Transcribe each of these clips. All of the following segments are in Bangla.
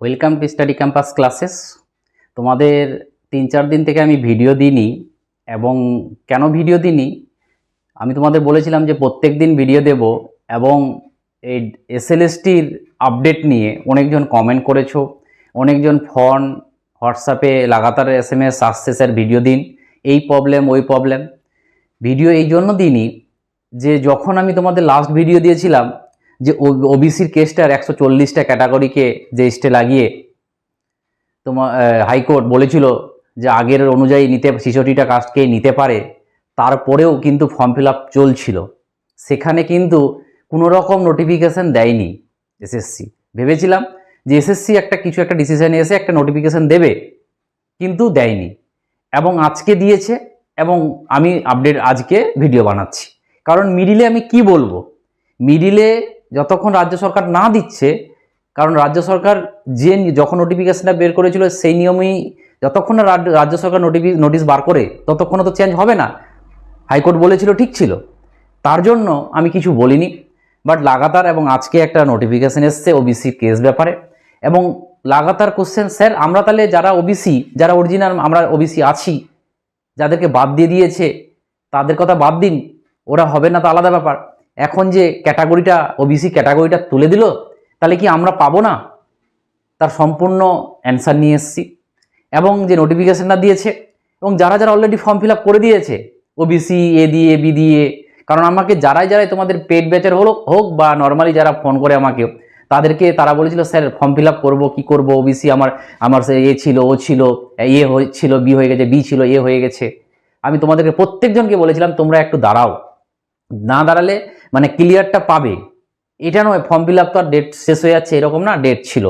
Welcome to study campus classes তোমাদের তিন, চার দিন থেকে আমি ভিডিও দিইনি এবং কেন ভিডিও দিইনি? আমি তোমাদের বলেছিলাম যে প্রত্যেক দিন ভিডিও দেব এবং এই এসএলএসটির আপডেট নিয়ে অনেকজন কমেন্ট করেছ, অনেকজন ফোন হোয়াটসঅ্যাপে লাগাতার এস এম এস আসছে স্যার ভিডিও দিন। এই প্রবলেম ওই প্রবলেম ভিডিও এই জন্য দিইনি যে যখন আমি তোমাদের লাস্ট ভিডিও দিয়েছিলাম যে ওবিসির কেসটার একশো চল্লিশটা ক্যাটাগরিকে যে স্টে লাগিয়ে তোমার হাইকোর্ট বলেছিল যে আগের অনুযায়ী নিতে, ছিষট্টিটা কাস্টকে নিতে পারে, তারপরেও কিন্তু ফর্ম ফিল আপ চলছিল। সেখানে কিন্তু কোনো রকম নোটিফিকেশান দেয়নি এসএসসি ভেবেছিলাম যে এসএসসি একটা কিছু একটা ডিসিশনে এসে একটা নোটিফিকেশান দেবে, কিন্তু দেয়নি। এবং আজকে দিয়েছে এবং আমি আপডেট আজকে ভিডিও বানাচ্ছি। কারণ মিডিলে আমি কি বলব? মিডিলে যতক্ষণ রাজ্য সরকার না দিচ্ছে, কারণ রাজ্য সরকার যে যখন নোটিফিকেশনটা বের করেছিল, সেই নিয়মেই যতক্ষণ না রাজ্য- সরকার নোটিফি নোটিশ বার করে, ততক্ষণ তো চেঞ্জ হবে না। হাইকোর্ট বলেছিল, ঠিক ছিল। তার জন্য আমি কিছু বলিনি বাট লাগাতার এবং আজকে একটা নোটিফিকেশন এসছে ওবিসি কেস ব্যাপারে। এবং লাগাতার কোশ্চেন স্যার, আমরা তাহলে যারা ওবিসি যারা অরিজিনাল আমরা ওবিসি আছি, যাদেরকে বাদ দিয়ে দিয়েছে, তাদের কথা বাদ দিন, ওরা হবে না তো আলাদা ব্যাপার। এখন যে ক্যাটাগরিটা ওবিসি ক্যাটাগরিটা তুলে দিল, তাহলে কি আমরা পাবো না? তার সম্পূর্ণ অ্যান্সার নিয়ে এসেছি। এবং যে নোটিফিকেশনটা দিয়েছে, এবং যারা যারা অলরেডি ফর্ম ফিল করে দিয়েছে ওবিসি এ দিয়ে বি দিয়ে, কারণ আমাকে যারাই যারাই তোমাদের পেড ব্যাচের হলো, হোক বা নর্মালি যারা ফোন করে আমাকে, তাদেরকে তারা বলেছিল, স্যার ফর্ম ফিল আপ করব, কী করব? ওবিসি আমার আমার সে এ ছিল ও ছিল এ হয়েছিল বি হয়ে গেছে বি ছিল এ হয়ে গেছে। আমি তোমাদেরকে প্রত্যেকজনকে বলেছিলাম, তোমরা একটু দাঁড়াও। না দাঁড়ালে মানে ক্লিয়ারটা পাবে। এটা নয় ফর্ম ফিল আপ তো আর ডেট শেষ হয়ে যাচ্ছে, এরকম না ডেট ছিল।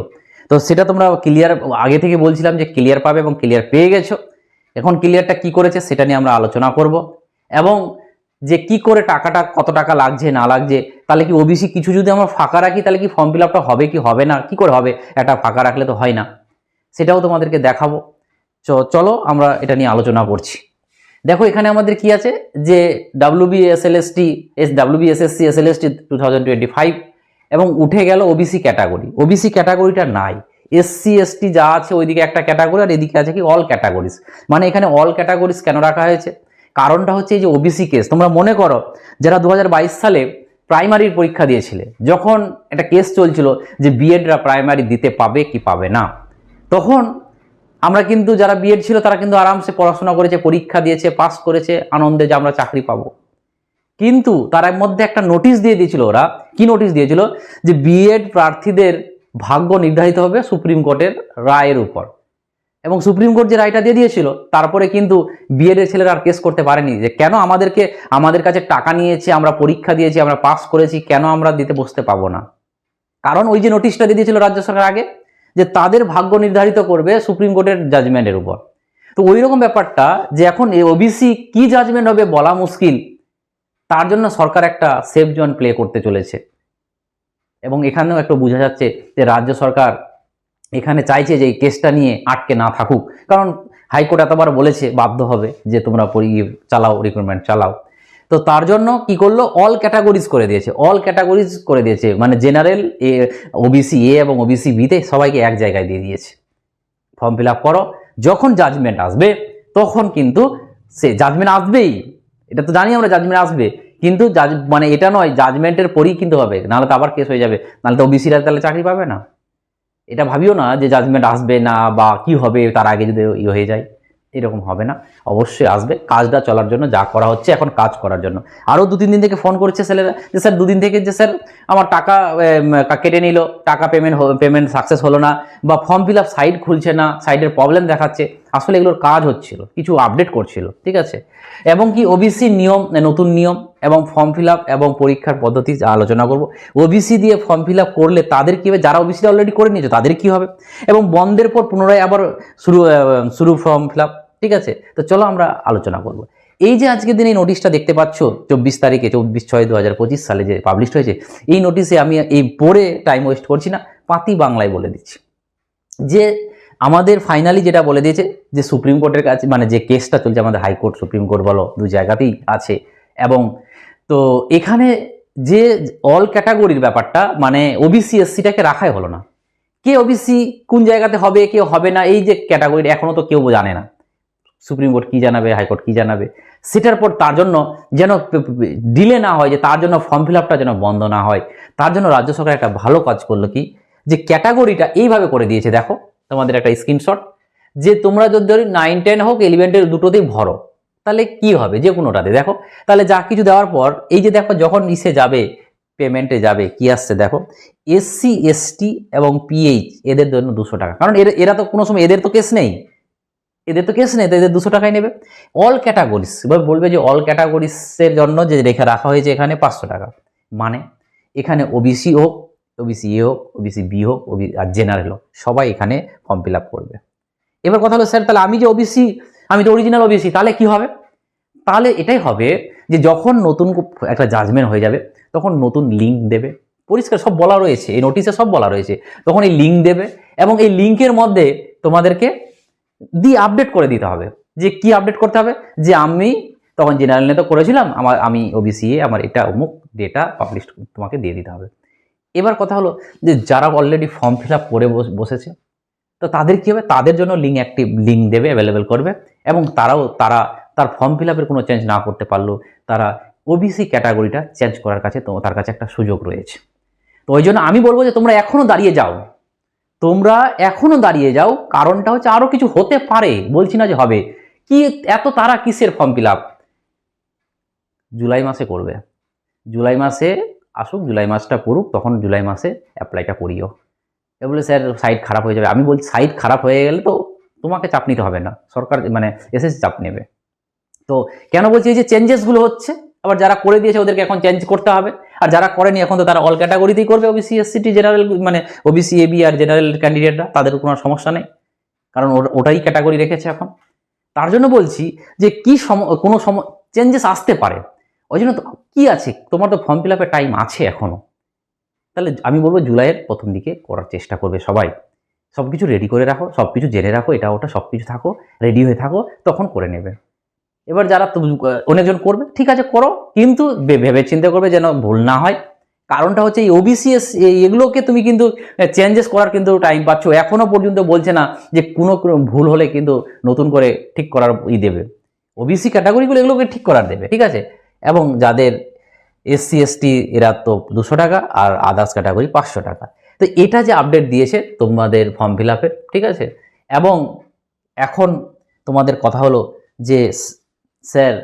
তো সেটা তোমরা ক্লিয়ার আগে থেকে বলছিলাম যে ক্লিয়ার পাবে এবং ক্লিয়ার পেয়ে গেছো। এখন ক্লিয়ারটা কি করেছে সেটা নিয়ে আমরা আলোচনা করব। এবং যে কি করে টাকাটা, কত টাকা লাগছে, না লাগছে, তাহলে কি ওবিসি কিছু যদি আমরা ফাঁকা রাখি, তাহলে কি ফর্ম ফিল আপটা হবে কি হবে না? কি করে হবে? এটা ফাঁকা রাখলে তো হয় না। সেটাও তোমাদেরকে দেখাবো। চলো আমরা এটা নিয়ে আলোচনা করছি। দেখো এখানে আমাদের কি আছে? যে WB B S WB SSC SLST two thousand twenty five এবং উঠে গেল ওবিসি ক্যাটাগরি ওবিসি ক্যাটাগরিটা নাই। এসসি এসটি যা আছে ওইদিকে একটা ক্যাটাগরি আর এদিকে আছে কি অল ক্যাটাগরিজ মানে এখানে অল ক্যাটাগরিজ কেন রাখা হয়েছে? কারণটা হচ্ছে এই যে ওবিসি কেস তোমরা মনে করো, যারা দু হাজার বাইশ সালে প্রাইমারির পরীক্ষা দিয়েছিলে, যখন একটা কেস চলছিল যে বিএডরা প্রাইমারি দিতে পাবে কি পাবে না, তখন আমরা কিন্তু যারা বিএড ছিল, তারা কিন্তু আরামসে পড়াশোনা করেছে, পরীক্ষা দিয়েছে, পাস করেছে, আনন্দে যে আমরা চাকরি পাবো। কিন্তু তার মধ্যে একটা নোটিশ দিয়ে দিয়েছিল ওরা। কি নোটিশ দিয়েছিল? যে বিএড প্রার্থীদের ভাগ্য নির্ধারিত হবে সুপ্রিম কোর্টের রায়ের উপর। এবং সুপ্রিম কোর্ট যে রায়টা দিয়ে দিয়েছিল, তারপরে কিন্তু বিএড এর ছেলেরা আর কেস করতে পারেনি। যে কেন আমাদেরকে, আমাদের কাছে টাকা নিয়েছে, আমরা পরীক্ষা দিয়েছি, আমরা পাস করেছি, কেন আমরা দিতে বসতে পাবো না? কারণ ওই যে নোটিশটা দিয়ে দিয়েছিল রাজ্য সরকার আগে যে তাদের ভাগ্য নির্ধারিত করবে সুপ্রিম কোর্টের জাজমেন্টের উপর। তো ওই রকম ব্যাপারটা যে এখন ওবিসি কি জাজমেন্ট হবে বলা মুশকিল, তার জন্য সরকার একটা সেফ জোন প্লে করতে চলেছে। এবং এখানেও একটু বোঝা যাচ্ছে যে রাজ্য সরকার এখানে চাইছে যে এই কেসটা নিয়ে আটকে না থাকুক। কারণ হাইকোর্ট এতবার বলেছে, বাধ্য হবে যে তোমরা চালাও রিক্রুটমেন্ট চালাও। তো তার জন্য কি করল? অল ক্যাটাগরিজ করে দিয়েছে। অল ক্যাটাগরিজ করে দিয়েছে। মানে জেনারেল এ ওবিসি এ এবং ওবিসি বিতে সবাইকে এক জায়গায় দিয়ে দিয়েছে। ফর্ম ফিল আপ করো। যখন জাজমেন্ট আসবে, তখন কিন্তু সে জাজমেন্ট আসবেই। এটা তো জানি আমরা জাজমেন্ট আসবে। কিন্তু জাজ মানে এটা নয় জাজমেন্টের পরই কিন্তু হবে। নাহলে তো আবার কেস হয়ে যাবে। নাহলে তো ওবিসিরা তাহলে চাকরি পাবে না। এটা ভাবিও না যে জাজমেন্ট আসবে না বা কি হবে, তার আগে যদি ইয়ে হয়ে যায়। এরকম হবে না। অবশ্যই আসবে। কাজটা চলার জন্য, যা করা হচ্ছে এখন কাজ করার জন্য। আরও দু তিন দিন থেকে ফোন করছে ছেলেরা যে, স্যার, দুদিন থেকে যে, স্যার, আমার টাকা কেটে নিল। টাকা পেমেন্ট পেমেন্ট সাকসেস হলো না বা ফর্ম ফিল আপ সাইট খুলছে না সাইটের প্রবলেম দেখাচ্ছে। আসলে এগুলোর কাজ হচ্ছিল, কিছু আপডেট করছিল, ঠিক আছে? এবং কি ওবিসি নিয়ম নতুন নিয়ম এবং ফর্ম ফিল আপ এবং পরীক্ষার পদ্ধতি আলোচনা করব ওবিসি দিয়ে ফর্ম ফিল আপ করলে তাদের কী হবে? যারা ওবিসি অলরেডি করে নিয়েছে, তাদের কি হবে? এবং বন্ধের পর পুনরায় আবার শুরু শুরু ফর্ম ফিল আপ ঠিক আছে? তো চলো আমরা আলোচনা করব। এই যে আজকের দিন এই নোটিশটা দেখতে পাচ্ছ, চব্বিশ তারিখে, চব্বিশ ছয় দু সালে যে পাবলিশ হয়েছে, এই নোটিশে আমি এই পড়ে টাইম ওয়েস্ট করছি না, পাতি বাংলায় বলে দিচ্ছি। যে আমাদের ফাইনালি যেটা বলে দিয়েছে, যে সুপ্রিম কোর্টের কাছে মানে যে কেসটা চলছে, আমাদের হাইকোর্ট সুপ্রিম কোর্ট বলো, দু জায়গাতেই আছে। এবং তো এখানে যে অল ক্যাটাগরির ব্যাপারটা মানে ওবিসি এসসিটাকে রাখাই হলো না। কে ওবিসি কোন জায়গাতে হবে কে হবে না, এই যে ক্যাটাগরিটা এখনও তো কেউ জানে না। সুপ্রিম কোর্ট কি জানাবে হাইকোর্ট কি জানাবে? সেটার পর তার জন্য যেন ডিলে না হয়, যে তার জন্য ফর্ম ফিল আপটা যেন বন্ধ না হয়, তার জন্য রাজ্য সরকার একটা ভালো কাজ করল কি? যে ক্যাটাগরিটা এইভাবে করে দিয়েছে, দেখো তোমাদের একটা স্ক্রিনশট যে তোমরা যদি ধরি নাইন টেন হোক ইলেভেন টেন দুটোতেই ভরো, তাহলে কি হবে? যে কোনোটাতে, দেখো? তাহলে যা কিছু দেওয়ার পর, এই যে দেখো যখন ইসে যাবে পেমেন্টে যাবে, কি আসছে দেখো? এসসি এসটি এবং পিএইচ এদের জন্য দুশো টাকা। কারণ এরা এরা তো কোনো সময়, এদের তো কেস নেই। এদের তো কেস নেই, তো এদের দুশো টাকাই নেবে। অল ক্যাটাগরিজ এবার বলবে যে অল ক্যাটাগরিজের জন্য যে রেখে রাখা হয়েছে এখানে পাঁচশো টাকা। মানে এখানে ওবিসি হোক ওবিসি এ হোক ওবিসি বি হোক ওবি আর জেনারেল হোক, সবাই এখানে ফর্ম ফিল আপ করবে। এবার কথা হলো, স্যার, তাহলে আমি যে ওবিসি আমি তো অরিজিনাল ওবিসি তাহলে কি হবে? তাহলে এটাই হবে যে যখন নতুন একটা জাজমেন্ট হয়ে যাবে, তখন নতুন লিঙ্ক দেবে। পরিষ্কার, সব বলা রয়েছে, এই নোটিশে সব বলা রয়েছে। তখন এই লিঙ্ক দেবে এবং এই লিঙ্কের মধ্যে তোমাদেরকে দিয়ে আপডেট করে দিতে হবে। যে কি আপডেট করতে হবে? যে আমি তখন জেনারেল নেতা করেছিলাম, আমার, আমি ওবিসি আমার এটা অমুক ডেটা পাবলিশ তোমাকে দিয়ে দিতে হবে। এবার কথা হলো যে যারা অলরেডি ফর্ম ফিল আপ করে বস- বসেছে, তো তাদের কি হবে? তাদের জন্য লিঙ্ক অ্যাক্টিভ লিঙ্ক দেবে অ্যাভেলেবেল করবে এবং তারাও, তারা, তার ফর্ম ফিল আপের কোনো চেঞ্জ না করতে পারলেও তারা ওবিসি ক্যাটাগরিটা চেঞ্জ করার কাছে তো, তার কাছে একটা সুযোগ রয়েছে। তো ওই জন্য আমি বলব যে তোমরা এখনও দাঁড়িয়ে যাও। তোমরা এখনও দাঁড়িয়ে যাও, কারণটা হচ্ছে আরও কিছু হতে পারে, বলছি না যে হবে। কি, এত তারা কিসের ফর্ম ফিল আপ জুলাই মাসে করবে। জুলাই মাসে আসুক, জুলাই মাসটা করুক তখন জুলাই মাসে অ্যাপ্লাইটা করিও। এ বলে, স্যার সাইট খারাপ হয়ে যাবে। আমি বলছি সাইট খারাপ হয়ে গেলে তো তোমাকে চাপ নিতে হবে না। সরকার মানে এসএসসি চাপ নেবে। তো কেন বলছি, এই যে চেঞ্জেসগুলো হচ্ছে, আবার যারা করে দিয়েছে, ওদেরকে এখন চেঞ্জ করতে হবে। আর যারা করেনি, এখন তো তারা অল ক্যাটাগরিতেই করবে ওবিসি এসসিটি জেনারেল মানে ওবিসি এবি আর জেনারেল ক্যান্ডিডেটরা তাদের কোনো সমস্যা নেই। কারণ ওটা- ওটাই ক্যাটাগরি রেখেছে এখন। তার জন্য বলছি যে কি সম, কোনো সম চেঞ্জেস আসতে পারে। ওই জন্য কি আছে? তোমার তো ফর্ম ফিল আপের টাইম আছে এখনও তাহলে আমি বলব জুলাইয়ের প্রথম দিকে করার চেষ্টা করবে সবাই। সব কিছু রেডি করে রাখো সব কিছু জেনে রাখো, এটা ওটা সব কিছু থাকো রেডি হয়ে থাকো, তখন করে নেবে। এবার যারা অনেকজন করবে, ঠিক আছে, করো, কিন্তু ভেবে চিন্তা করবে যেন ভুল না হয়। কারণটা হচ্ছে এই ওবিসিএস এগুলোকে তুমি কিন্তু চেঞ্জেস করার কিন্তু টাইম পাচ্ছ। এখনও পর্যন্ত বলছে না যে কোনো ভুল হলে কিন্তু নতুন করে ঠিক করার ই দেবে। ওবিসি ক্যাটাগরিগুলো এগুলোকে ঠিক করার দেবে, ঠিক আছে? এবং যাদের এসসি এসটি এরা তো দুশো টাকা আর আদার্স ক্যাটাগরি পাঁচশো টাকা। তো এটা যে আপডেট দিয়েছে তোমাদের ফর্ম ফিল আপের ঠিক আছে? এবং এখন তোমাদের কথা হলো যে স্যার,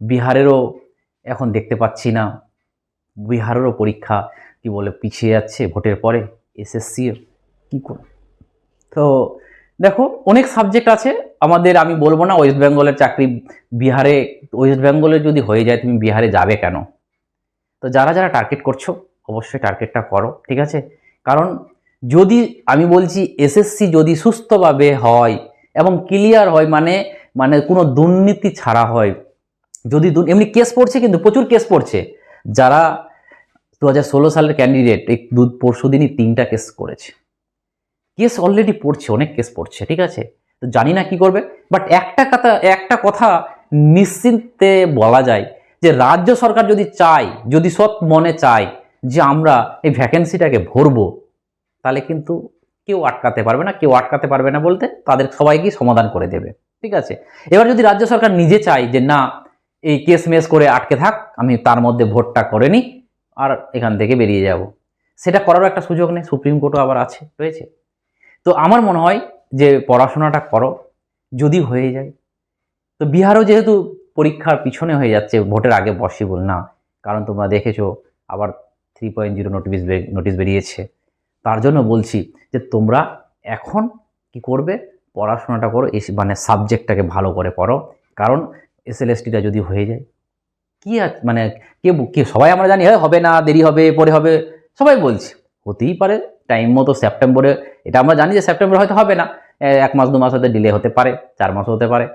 বিহারেরও এখন দেখতে পাচ্ছি না। বিহারেরও পরীক্ষা কি বলে পিছিয়ে যাচ্ছে ভোটের পরে, এসএসসি কি করে তো দেখো, অনেক সাবজেক্ট আছে। আমাদের আমি বলব না ওয়েস্ট বেঙ্গলের চাকরি বিহারে ওয়েস্ট বেঙ্গলে যদি হয়ে যায়, তুমি বিহারে যাবে কেন? তো যারা যারা টার্গেট করছ, অবশ্যই টার্গেটটা করো, ঠিক আছে? কারণ যদি, আমি বলছি এসএসসি যদি সুস্থভাবে হয় এবং ক্লিয়ার হয় মানে মানে কোনো দুর্নীতি ছাড়া হয়। যদি এমনি কেস পড়ছে কিন্তু প্রচুর কেস পড়ছে। যারা দু হাজার ষোলো সালের ক্যান্ডিডেট এই দু, পরশু দিনই তিনটা কেস করেছে। কেস অলরেডি পড়ছে, অনেক কেস পড়ছে, ঠিক আছে? তো জানি না কি করবে। বাট একটা কথা একটা কথা নিশ্চিন্তে বলা যায় যে রাজ্য সরকার যদি চায়, যদি সৎ মনে চায় যে আমরা এই ভ্যাকেন্সিটাকে ভরবো, তাহলে কিন্তু কেউ আটকাতে পারবে না, কেউ আটকাতে পারবে না বলতে তাদের সবাইকেই সমাধান করে দেবে। ঠিক আছে? এবার যদি রাজ্য সরকার নিজে চায় যে, না, এই কেস মেস করে আটকে থাক, আমি তার মধ্যে ভোটটা করে নিই আর এখান থেকে বেরিয়ে যাব। সেটা করারও একটা সুযোগ নেই, সুপ্রিম কোর্টও আবার আছে, রয়েছে। তো আমার মনে হয় যে, পড়াশোনাটা করো, যদি হয়ে যায়। তো বিহারও যেহেতু পরীক্ষার পিছনে হয়ে যাচ্ছে, ভোটের আগে পসিবল না, কারণ তোমরা দেখেছ, আবার three point zero notice notice বেরিয়েছে। তার জন্য বলছি যে, তোমরা এখন কি করবে? পড়াশোনাটা করো, এস- মানে সাবজেক্টটাকে ভালো করে পড়ো। কারণ এসএলএসটিটা যদি হয়ে যায়, কি মানে কে কে, সবাই আমরা জানি হ্যাঁ হবে না, দেরি হবে, পরে হবে। সবাই বলছে। হতেই পারে টাইম মতো সেপ্টেম্বরে এটা আমরা জানি যে সেপ্টেম্বর হয়তো হবে না। এক মাস, দু মাস হতে ডিলে হতে পারে, চার মাসও হতে পারে।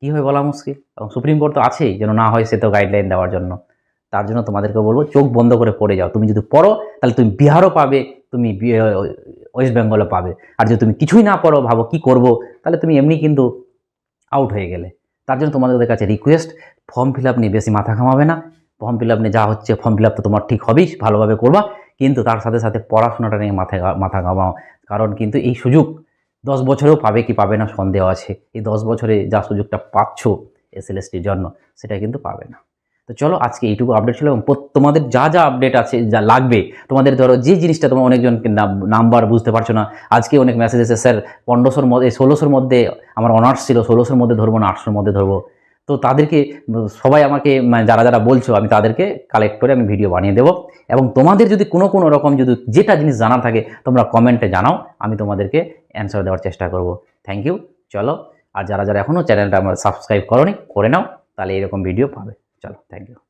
কি হয় বলা মুশকিল? এবং সুপ্রিম কোর্ট তো আছেই, যেন না হয় সে তো গাইডলাইন দেওয়ার জন্য। তার জন্য তোমাদেরকে বলব, চোখ বন্ধ করে পড়ে যাও। তুমি যদি পড়ো, তাহলে তুমি বিহারও পাবে। তুমি ওয়েস্ট বেঙ্গলও পাবে। আর যদি তুমি কিছুই না পড়ো ভাবো কি করব, তাহলে তুমি এমনি কিন্তু আউট হয়ে গেলে। তার জন্য তোমাদের কাছে রিকোয়েস্ট ফর্ম ফিল আপ নিয়ে বেশি মাথা ঘামাবে না। ফর্ম ফিল আপ নিয়ে যা হচ্ছে ফর্ম ফিল আপ তো তোমার ঠিক হবেই, ভালোভাবে করবা। কিন্তু তার সাথে সাথে পড়াশোনাটা নিয়ে মাথায় মাথা ঘামাও। কারণ কিন্তু এই সুযোগ দশ বছরেও পাবে কি পাবে না, সন্দেহ আছে। এই দশ বছরে যা সুযোগটা পাচ্ছ এসএলএসটির জন্য, সেটা কিন্তু পাবে না। তো চলো আজকে এইটুকু আপডেট ছিল এবং তোমাদের যা যা আপডেট আছে, যা লাগবে, তোমাদের ধরো যে জিনিসটা তোমার অনেকজনকে নাম্বার বুঝতে পারছ না, আজকে অনেক মেসেজ এসে স্যার, পনেরোশোর মধ্যে ষোলোশোর মধ্যে আমার অনার্স ছিল, ষোলোশোর মধ্যে ধরবো না, আটশোর মধ্যে ধরবো। তো তাদেরকে, সবাই আমাকে মানে যারা যারা বলছো, আমি তাদেরকে কালেক্ট করে আমি ভিডিও বানিয়ে দেবো। এবং তোমাদের যদি কোনো কোনো রকম যদি যেটা জিনিস জানা থাকে, তোমরা কমেন্টে জানাও, আমি তোমাদেরকে অ্যান্সার দেওয়ার চেষ্টা করব। থ্যাংক ইউ চলো, আর যারা যারা এখনও চ্যানেলটা আমার সাবস্ক্রাইব করনি, করে নাও, তাহলে এরকম ভিডিও পাবে। চলো থ্যাংক ইউ